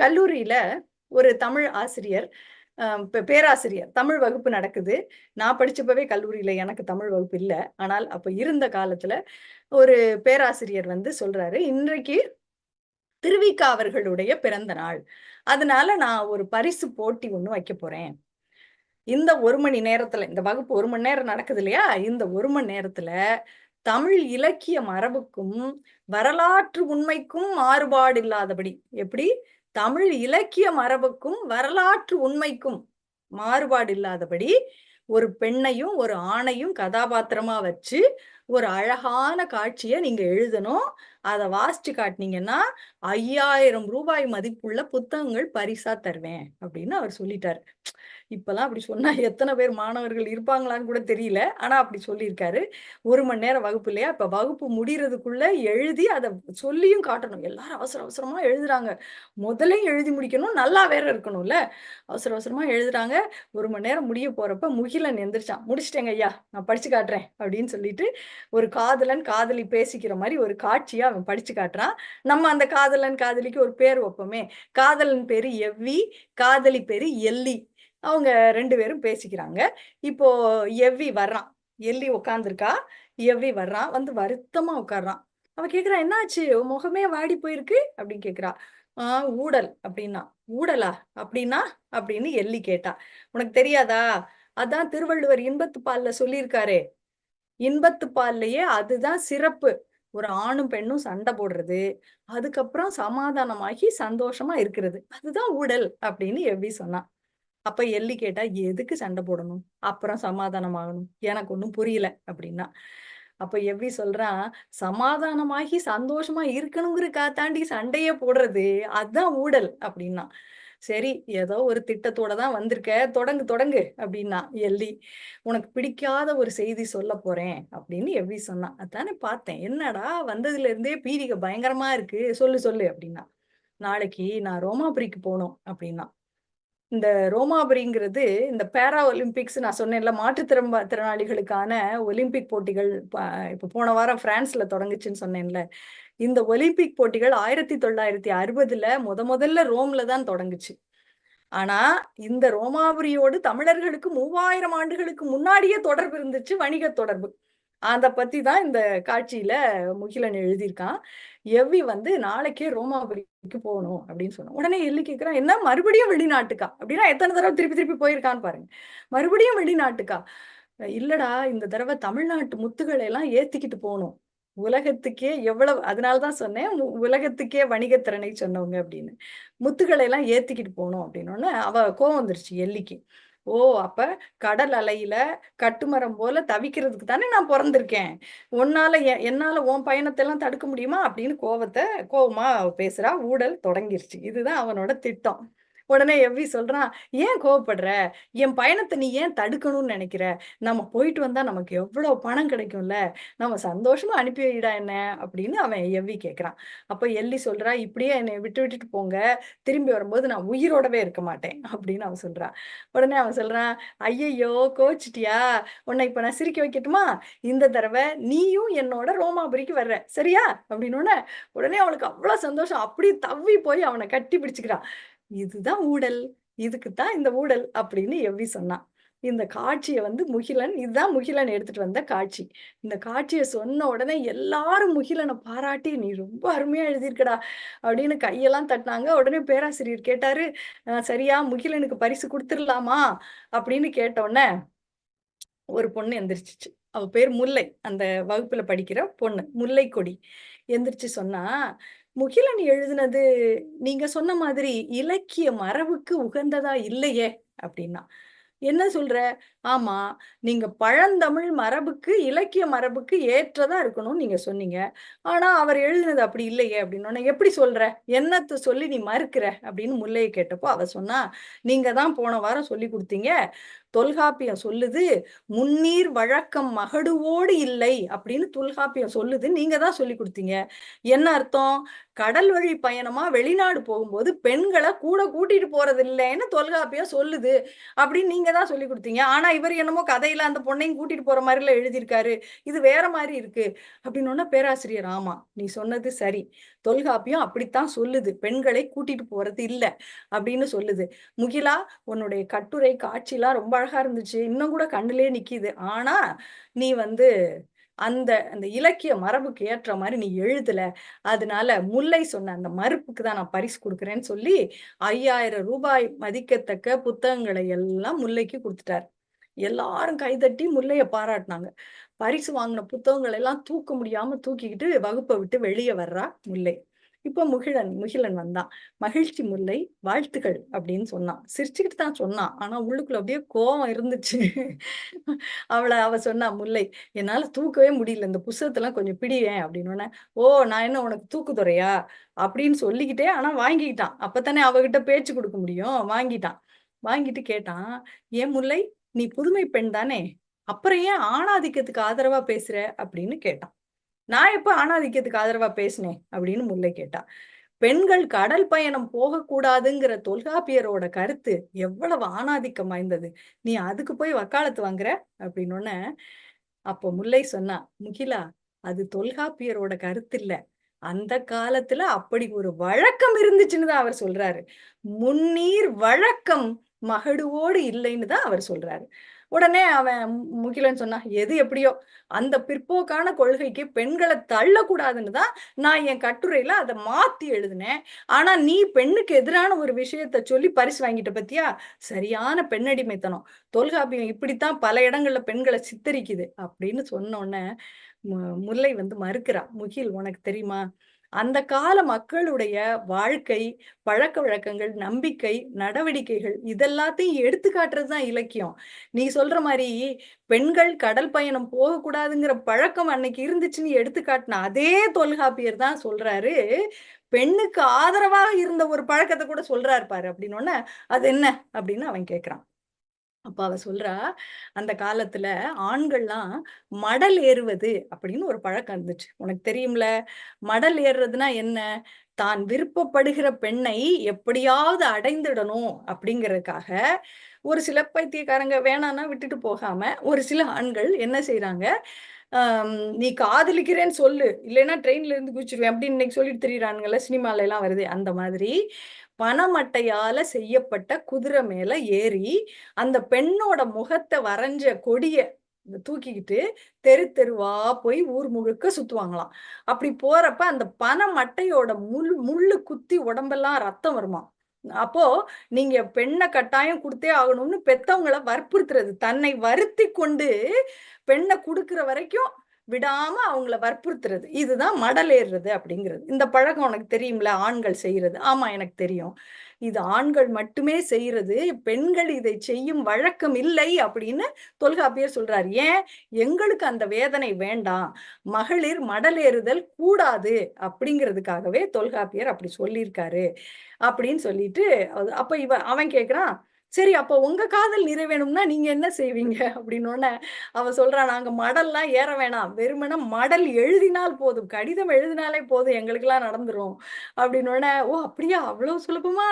கல்லூரியில ஒரு தமிழ் ஆசிரியர் பேராசிரியர் தமிழ் வகுப்பு நடக்குது. நான் படிச்சப்பவே கல்லூரியில எனக்கு தமிழ் வகுப்பு இல்லை. ஆனால் அப்ப இருந்த காலத்துல ஒரு பேராசிரியர் வந்து சொல்றாரு இன்றைக்கு திருவிக்கா அவர்களுடைய பிறந்த நாள். அதனால நான் ஒரு பரிசு போட்டி ஒண்ணு வைக்க போறேன். இந்த ஒரு மணி நேரத்துல இந்த வகுப்பு ஒரு மணி நேரம் நடக்குது இல்லையா? இந்த ஒரு மணி நேரத்துல தமிழ் இலக்கிய மரபுக்கும் வரலாற்று உண்மைக்கும் மாறுபாடு இல்லாதபடி. எப்படி? தமிழ் இலக்கிய மரபுக்கும் வரலாற்று உண்மைக்கும் மாறுபாடு இல்லாதபடி ஒரு பெண்ணையும் ஒரு ஆணையும் கதாபாத்திரமா வச்சு ஒரு அழகான காட்சியை நீங்க எழுதணும். அதை வாசிச்சு காட்டினீங்கன்னா ஐயாயிரம் ரூபாய் மதிப்புள்ள புத்தகங்கள் பரிசா தருவேன் அப்படின்னு அவர் சொல்லிட்டாரு. இப்பெல்லாம் அப்படி சொன்னா எத்தனை பேர் மாணவர்கள் இருப்பாங்களான்னு கூட தெரியல. ஆனா அப்படி சொல்லியிருக்காரு. ஒரு மணி நேரம் வகுப்பு இல்லையா? இப்ப வகுப்பு முடிகிறதுக்குள்ள எழுதி அதை சொல்லியும் காட்டணும். எல்லாரும் அவசர அவசரமா எழுதுறாங்க. முதலையும் எழுதி முடிக்கணும். நல்லா வேற இருக்கணும்ல. அவசர அவசரமா எழுதுறாங்க. ஒரு மணி நேரம் முடிய போறப்ப முகிலன் எந்திரிச்சான். முடிச்சிட்டேங்க ஐயா. நான் படிச்சு காட்டுறேன். அப்படின்னு சொல்லிட்டு ஒரு காதலன் காதலி பேசிக்கிற மாதிரி ஒரு காட்சியை அவன் படிச்சு காட்டுறான். நம்ம அந்த காதலன் காதலிக்கு ஒரு பேர் வைப்போமே. காதலன் பேரு எவ்வி காதலி பேரு எல்லி. அவங்க ரெண்டு பேரும் பேசிக்கிறாங்க. இப்போ எவ்வி வர்றான். எல்லி உட்காந்துருக்கா எவ்வி வர்றான். வந்து வருத்தமா உட்காடுறான் அவ கேக்குறா என்னாச்சு? முகமே வாடி போயிருக்கு? அப்படின்னு கேக்குறா. ஆஹ் ஊடல். அப்படின்னா ஊடலா? அப்படின்னா அப்படின்னு எல்லி கேட்டா. உனக்கு தெரியாதா? அதான் திருவள்ளுவர் இன்பத்து பால்ல சொல்லியிருக்காரே. இன்பத்து பால்லயே அதுதான் சிறப்பு. ஒரு ஆணும் பெண்ணும் சண்டை போடுறது. அதுக்கப்புறம் சமாதானமாகி சந்தோஷமா இருக்கிறது. அதுதான் ஊடல். அப்படின்னு எவ்வி சொன்னான் அப்ப எள்ளி கேட்டா எதுக்கு சண்டை போடணும்? அப்புறம் சமாதானம் ஆகணும் எனக்கு ஒன்றும் புரியல. அப்படின்னா அப்ப எவ்வி சொல்றான் சமாதானமாகி சந்தோஷமா இருக்கணுங்கிறக்கா தாண்டி சண்டையே போடுறது. அதுதான் ஊடல். அப்படின்னா சரி ஏதோ ஒரு திட்டத்தோட தான் வந்திருக்க. தொடங்கு தொடங்கு. அப்படின்னா எல்லி உனக்கு பிடிக்காத ஒரு செய்தி சொல்ல போறேன். அப்படின்னு எவ்வி சொன்னான் அதானே பார்த்தேன். என்னடா வந்ததுல இருந்தே பீரிக பயங்கரமா இருக்கு. சொல்லு சொல்லு. அப்படின்னா நாளைக்கு நான் ரோமாபுரிக்கு போகணும். அப்படின்னா இந்த ரோமாபுரிங்கிறது இந்த பேரா ஒலிம்பிக்ஸ் நான் சொன்னேன்ல மாற்றுத்திறம்ப திறனாளிகளுக்கான ஒலிம்பிக் போட்டிகள் இப்போ போன வாரம் பிரான்ஸ்ல தொடங்குச்சுன்னு சொன்னேன்ல. இந்த ஒலிம்பிக் போட்டிகள் ஆயிரத்தி தொள்ளாயிரத்தி அறுபதுல முத முதல்ல ரோம்ல தான் தொடங்குச்சு. ஆனா இந்த ரோமாபுரியோடு தமிழர்களுக்கு மூவாயிரம் ஆண்டுகளுக்கு முன்னாடியே தொடர்பு இருந்துச்சு வணிக தொடர்பு. அதை பத்தி தான் இந்த காட்சியில முகிலன் எழுதியிருக்கான். எவ்வி வந்து நாளைக்கே ரோமாபுரிக்கு போகணும் அப்படின்னு சொன்னோம் உடனே எள்ளி கேட்கிறான் என்ன மறுபடியும் வெளிநாட்டுக்கா? அப்படின்னா எத்தனை தடவை திருப்பி திருப்பி போயிருக்கான்னு பாருங்க. மறுபடியும் வெளிநாட்டுக்கா? இல்லடா இந்த தடவை தமிழ்நாட்டு முத்துக்களை எல்லாம் ஏத்திக்கிட்டு போகணும். உலகத்துக்கே எவ்வளவு அதனாலதான் சொன்னேன் உலகத்துக்கே வணிகத்திறனை சொன்னவங்க அப்படின்னு. முத்துக்களை எல்லாம் ஏத்திக்கிட்டு போகணும் அப்படின்னு அவ கோவம் வந்துருச்சு எல்லிக்கு ஓ! அப்ப கடல் அலையில கட்டுமரம் போல தவிக்கிறதுக்கு தானே நான் பிறந்திருக்கேன். உன்னால என்னால உன் பயணத்தை எல்லாம் தடுக்க முடியுமா? அப்படின்னு கோவத்தை கோவமா பேசுறா. ஊடல் தொடங்கிருச்சு. இதுதான் அவனோட திட்டம். உடனே எவ்வி சொல்றான் ஏன் கோவப்படுற? என் பயணத்தை நீ ஏன் தடுக்கணும்னு நினைக்கிற? நம்ம போயிட்டு வந்தா நமக்கு எவ்வளவு பணம் கிடைக்கும்ல? நம்ம சந்தோஷமா அனுப்பி வைடா என்ன? அப்படின்னு அவன் எவ்வி கேட்கிறான் அப்ப எல்லி சொல்றா இப்படியே என்னை விட்டு விட்டுட்டு போங்க. திரும்பி வரும்போது நான் உயிரோடவே இருக்க மாட்டேன். அப்படின்னு அவன் சொல்றான் உடனே அவன் சொல்றான் ஐயையோ கோச்சிட்டியா? உன்னை இப்ப நான் சிரிக்க வைக்கட்டுமா? இந்த தடவை நீயும் என்னோட ரோமாபுரிக்கு வர்ற. சரியா? அப்படின்னு உடனே அவளுக்கு அவ்வளவு சந்தோஷம். அப்படியே தவ்வி போய் அவனை கட்டி பிடிச்சுக்கிறான். இதுதான் ஊடல் இதுக்குத்தான் இந்த ஊடல் அப்படின்னு எவ்வி சொன்னான். இந்த காட்சியை வந்து முகிலன் இதுதான் முகிலன் எடுத்துட்டு வந்த காட்சி. இந்த காட்சியை சொன்ன உடனே எல்லாரும் முகிலனை பாராட்டி நீ ரொம்ப அருமையா எழுதியிருக்கடா அப்படின்னு கையெல்லாம் தட்டினாங்க. உடனே பேராசிரியர் கேட்டாரு சரியா முகிலனுக்கு பரிசு கொடுத்துடலாமா? அப்படின்னு கேட்டோடனே ஒரு பொண்ணு எந்திரிச்சிச்சு. அவ பேர் முல்லை. அந்த வகுப்புல படிக்கிற பொண்ணு முல்லை கொடி எந்திரிச்சு சொன்னா முகிலன் எழுதினது நீங்க சொன்ன மாதிரி இலக்கிய மரபுக்கு உகந்ததா இல்லையே அப்படின்னா. என்ன சொல்ற? ஆமா நீங்க பழந்தமிழ் மரபுக்கு இலக்கிய மரபுக்கு ஏற்றதா இருக்கணும்னு நீங்க சொன்னீங்க. ஆனா அவர் எழுதினது அப்படி இல்லையே அப்படின்னு எப்படி சொல்ற? என்னத்தை சொல்லி நீ மறுக்கிற அப்படின்னு முல்லையை கேட்டப்போ அவ சொன்னா நீங்க தான் போன வாரம் சொல்லி கொடுத்தீங்க. தொல்காப்பியம் சொல்லுது முன்னீர் வழக்கம் மகடுவோடு இல்லை அப்படின்னு தொல்காப்பியம் சொல்லுது. நீங்க தான் சொல்லி கொடுத்தீங்க. என்ன அர்த்தம்? கடல் வழி பயணமா? வெளிநாடு போகும்போது பெண்களை கூட கூட்டிட்டு போறது இல்லைன்னு தொல்காப்பியம் சொல்லுது அப்படின்னு நீங்க தான் சொல்லி கொடுத்தீங்க. ஆனா இவர் என்னமோ கதையில அந்த பொண்ணையும் கூட்டிட்டு போற மாதிரி எல்லாம் எழுதியிருக்காரு. இது வேற மாதிரி இருக்கு. அப்படின்னு பேராசிரியர் ஆமா நீ சொன்னது சரி. தொல்காப்பியம் அப்படித்தான் சொல்லுது. பெண்களை கூட்டிட்டு போறது இல்லை அப்படின்னு சொல்லுது. முகிலா உன்னுடைய கட்டுரை காட்சிலாம் ரொம்ப அழகா இருந்துச்சு. இன்னும் கூட கண்ணுலயே நிக்குது. ஆனா நீ வந்து அந்த அந்த இலக்கிய மரபுக்கு ஏற்ற மாதிரி நீ எழுதல. அதனால முல்லை சொன்ன அந்த மறுப்புக்கு தான் நான் பரிசு கொடுக்குறேன்னு சொல்லி ஐயாயிரம் ரூபாய் மதிக்கத்தக்க புத்தகங்களை எல்லாம் முல்லைக்கு கொடுத்துட்டார். எல்லாரும் கைதட்டி முல்லைய பாராட்டினாங்க. பரிசு வாங்கின புத்தகங்களை எல்லாம் தூக்க முடியாம தூக்கிக்கிட்டு வகுப்பை விட்டு வெளியே வர்றா முல்லை. இப்போ முகிழன் முகிலன் வந்தான். மகிழ்ச்சி முல்லை வாழ்த்துக்கள் அப்படின்னு சொன்னான். சிரிச்சுக்கிட்டு தான் சொன்னான். ஆனா உள்ளுக்குள்ள அப்படியே கோவம் இருந்துச்சு. அவளை அவ சொன்னா முல்லை என்னால தூக்கவே முடியல. இந்த புஸ்தகத்தெல்லாம் கொஞ்சம் பிடிவேன் அப்படின்னு ஓ நான் என்ன உனக்கு தூக்குதுறையா அப்படின்னு சொல்லிக்கிட்டே ஆனா வாங்கிக்கிட்டான். அப்பத்தானே அவகிட்ட பேச்சு கொடுக்க முடியும். வாங்கிட்டான். வாங்கிட்டு கேட்டான் ஏன் முல்லை நீ புதுமை பெண் தானே? அப்புறம் ஏன் ஆணாதிக்கத்துக்கு ஆதரவா பேசுற? அப்படின்னு கேட்டான். நான் எப்ப ஆணாதிக்கத்துக்கு ஆதரவா பேசினேன்? அப்படின்னு முல்லை கேட்டா பெண்கள் கடல் பயணம் போகக்கூடாதுங்கிற தொல்காப்பியரோட கருத்து எவ்வளவு ஆணாதிக்கம் வாய்ந்தது? நீ அதுக்கு போய் வக்காலத்து வாங்குற? அப்படின்னு அப்போ முல்லை சொன்னா முகிலா அது தொல்காப்பியரோட கருத்து இல்ல அந்த காலத்துல அப்படி ஒரு வழக்கம் இருந்துச்சுன்னு தான் அவர் சொல்றாரு. முன்னீர் வழக்கம் மகடுவோடு இல்லைன்னு தான் அவர் சொல்றாரு. உடனே அவன் முகிலன் சொன்னான் எது எப்படியோ அந்த பிற்போக்கான கொள்கைக்கு பெண்களை தள்ளக்கூடாதுன்னு தான் நான் என் கட்டுரையில அதை மாத்தி எழுதினேன். ஆனா நீ பெண்ணுக்கு எதிரான ஒரு விஷயத்த சொல்லி பரிசு வாங்கிட்ட பத்தியா? சரியான பெண்ணடிமைத்தனம். தொல்காப்பியம் இப்படித்தான் பல இடங்கள்ல பெண்களை சித்தரிக்குது. அப்படின்னு சொன்ன உடனே முல்லை வந்து மறுக்கிறா முகில் உனக்கு தெரியுமா? அந்த கால மக்களுடைய வாழ்க்கை பழக்க வழக்கங்கள் நம்பிக்கை நடவடிக்கைகள் இதெல்லாத்தையும் எடுத்து காட்டுறதுதான் இலக்கியம். நீ சொல்ற மாதிரி பெண்கள் கடல் பயணம் போகக்கூடாதுங்கிற பழக்கம் அன்னைக்கு இருந்துச்சுன்னு எடுத்து காட்டின அதே தொல்காப்பியர் தான் சொல்றாரு. பெண்ணுக்கு ஆதரவாக இருந்த ஒரு பழக்கத்தை கூட சொல்றாரு பாரு அப்படின்னு அது என்ன? அப்படின்னு அவன் கேட்கிறான் அப்ப அவ சொல்றா அந்த காலத்துல ஆண்கள்லாம் மடல் ஏறுவது அப்படின்னு ஒரு பழக்கம் இருந்துச்சு. உனக்கு தெரியும்ல மடல் ஏறுறதுன்னா என்ன? தான் விருப்பப்படுகிற பெண்ணை எப்படியாவது அடைந்துடணும் அப்படிங்கறதுக்காக ஒரு சில பைத்தியக்காரங்க வேணான்னா விட்டுட்டு போகாம ஒரு சில ஆண்கள் என்ன செய்யறாங்க நீ காதலிக்கிறேன்னு சொல்லு இல்லைன்னா ட்ரெயின்ல இருந்து குச்சிருவேன் அப்படின்னு இன்னைக்கு சொல்லிட்டு தெரியுறானுங்கல்ல சினிமால எல்லாம் வருது. அந்த மாதிரி பணமட்டையால செய்யப்பட்ட குதிரை மேல ஏறி அந்த பெண்ணோட முகத்தை வரைஞ்ச கொடிய தூக்கிக்கிட்டு தெரு தெருவா போய் ஊர் முழுக்க சுத்துவாங்களாம். அப்படி போறப்ப அந்த பனை மட்டையோட முள் முள்ளு குத்தி உடம்பெல்லாம் ரத்தம் வருமா? அப்போ நீங்க பெண்ணை கட்டாயம் கொடுத்தே ஆகணும்னு பெத்தவங்களை வற்புறுத்துறது தன்னை வருத்தி கொண்டு பெண்ணை கொடுக்குற வரைக்கும் விடாம அவங்கள வற்புறுத்துறது. இதுதான் மடலேறுறது அப்படிங்கிறது. இந்த பழக்கம் உனக்கு தெரியும்ல? ஆண்கள் செய்யறது. ஆமா எனக்கு தெரியும். இது ஆண்கள் மட்டுமே செய்யறது. பெண்கள் இதை செய்யும் வழக்கம் இல்லை அப்படின்னு தொல்காப்பியர் சொல்றாரு. ஏன்? எங்களுக்கு அந்த வேதனை வேண்டாம். மகளிர் மடலேறுதல் கூடாது அப்படிங்கிறதுக்காகவே தொல்காப்பியர் அப்படி சொல்லியிருக்காரு அப்படின்னு சொல்லிட்டு அப்ப இவ அவன் கேக்குறான் சரி அப்போ உங்க காதல் நிறைவேணும்னா நீங்க என்ன செய்வீங்க? அப்படின்னு அவ சொல்றா நாங்க மடல்லாம் ஏற வேணாம். வெறுமன மடல் எழுதினால் போதும். கடிதம் எழுதினாலே போதும். எங்களுக்கெல்லாம் நடந்துரும். அப்படின்னு ஓ அப்படியா? அவ்வளவு சுலபமா?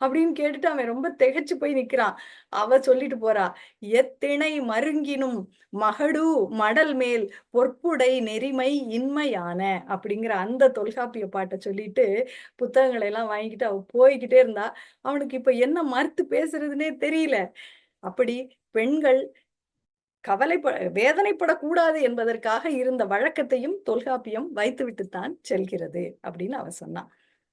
அப்படின்னு கேட்டுட்டு அவன் ரொம்ப திகைச்சு போய் நிக்கிறான். அவ சொல்லிட்டு போறா எத்திணை மருங்கினும் மகடு மடல் மேல் பொற்புடை நெறிமை இன்மையான. அப்படிங்கிற அந்த தொல்காப்பிய பாட்டை சொல்லிட்டு புத்தகங்களை எல்லாம் வாங்கிக்கிட்டு அவ போய்கிட்டே இருந்தா. அவனுக்கு இப்ப என்ன மறுத்து பேசுறதுன்னு தெரியல. அப்படி பெண்கள் கவலைப்பட வேதனைப்படக்கூடாது என்பதற்காக இருந்த வழக்கத்தையும் தொல்காப்பியம் வைத்துவிட்டுத்தான் செல்கிறது அப்படின்னு அவன் சொன்னான்